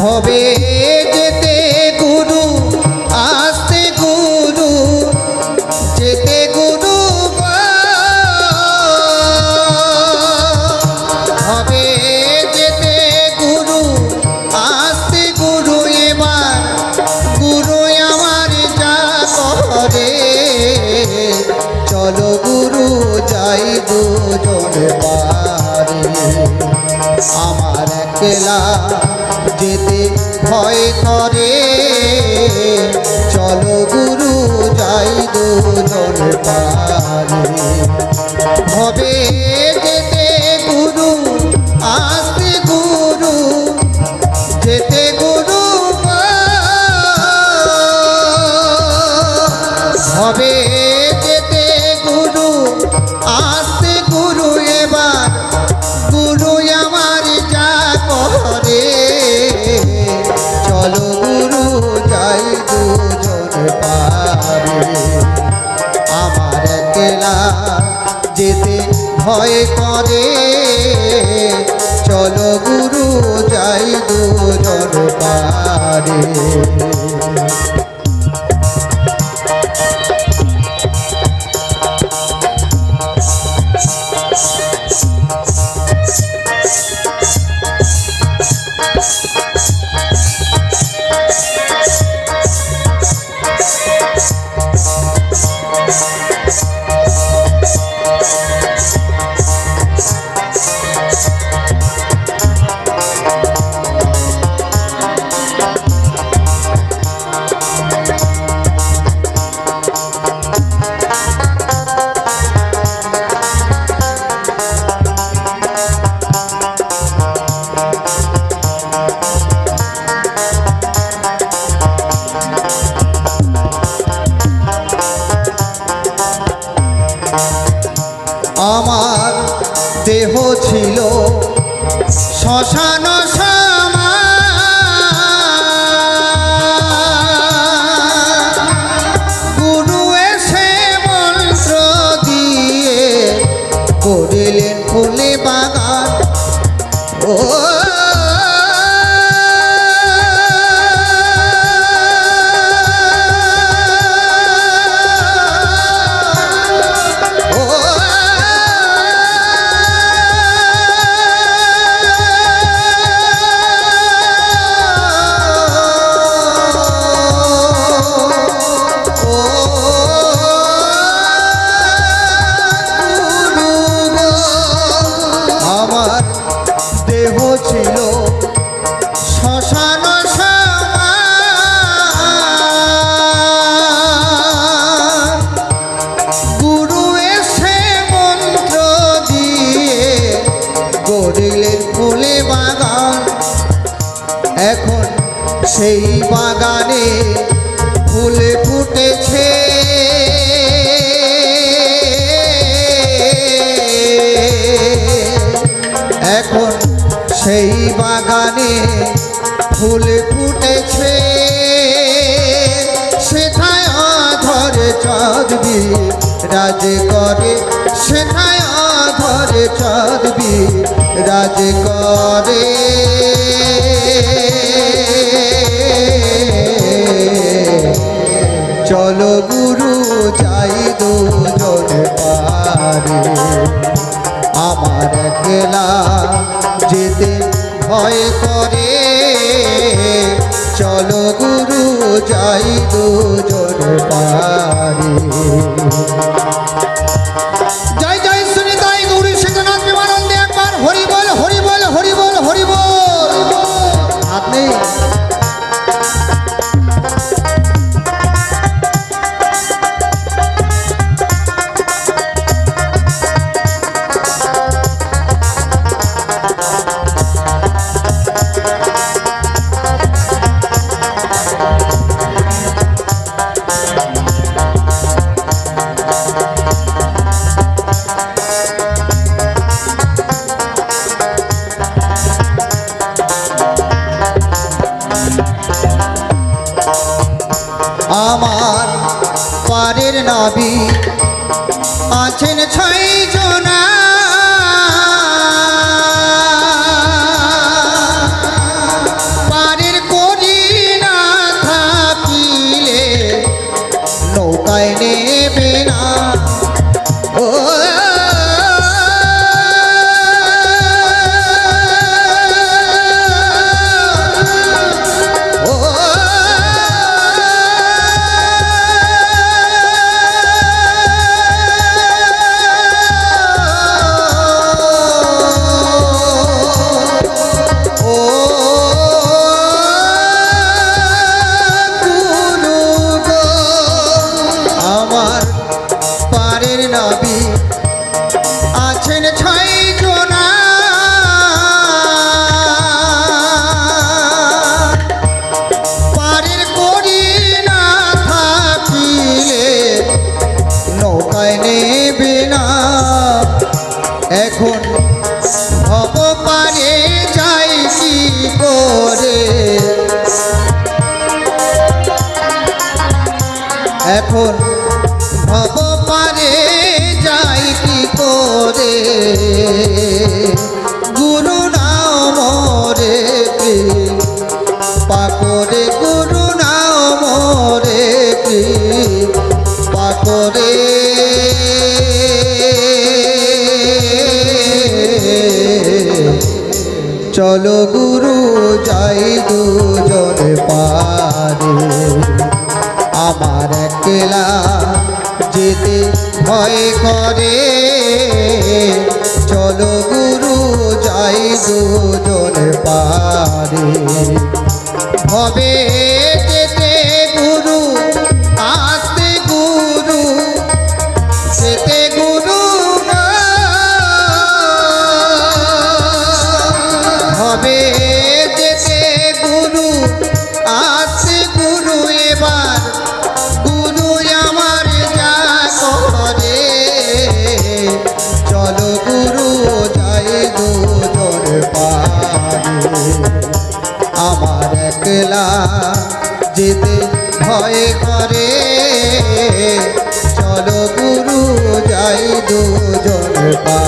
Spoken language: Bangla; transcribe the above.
হবে ভয় করে। চলো গুরু, যাই দুজন পারে হবে যেতে গুরু আসতে গুরু, যেতে গুরু হবে ভয় করে। চলো গুরু যাই দুজন পারে আমার দেহ ছিল। শ্মশান এখন সেই বাগানে ফুল ফুটেছে। সেথায় ধরে চাঁদবি রাজ করে। সেথায় ধরে চাঁদবি রাজ করে। চলো একলা যেতে ভয় করে। চলো গুরু যাই দুজন পারে। আমার পারের নাবি আছেন ছয় আমায় বিনা। এখন ভব পারে যাই কি করে? এখন ভব পারে যাই কি করে? গুরু নাও মরে পাকরে গুরু নাও মরে পাকরে চলো গুরু, যাই দুজন পারে। আমার একলা যেতে ভয় করে। চলো গুরু, যাই দুজন পারে। হবে করে চলো গুরু যাই দুজন পারে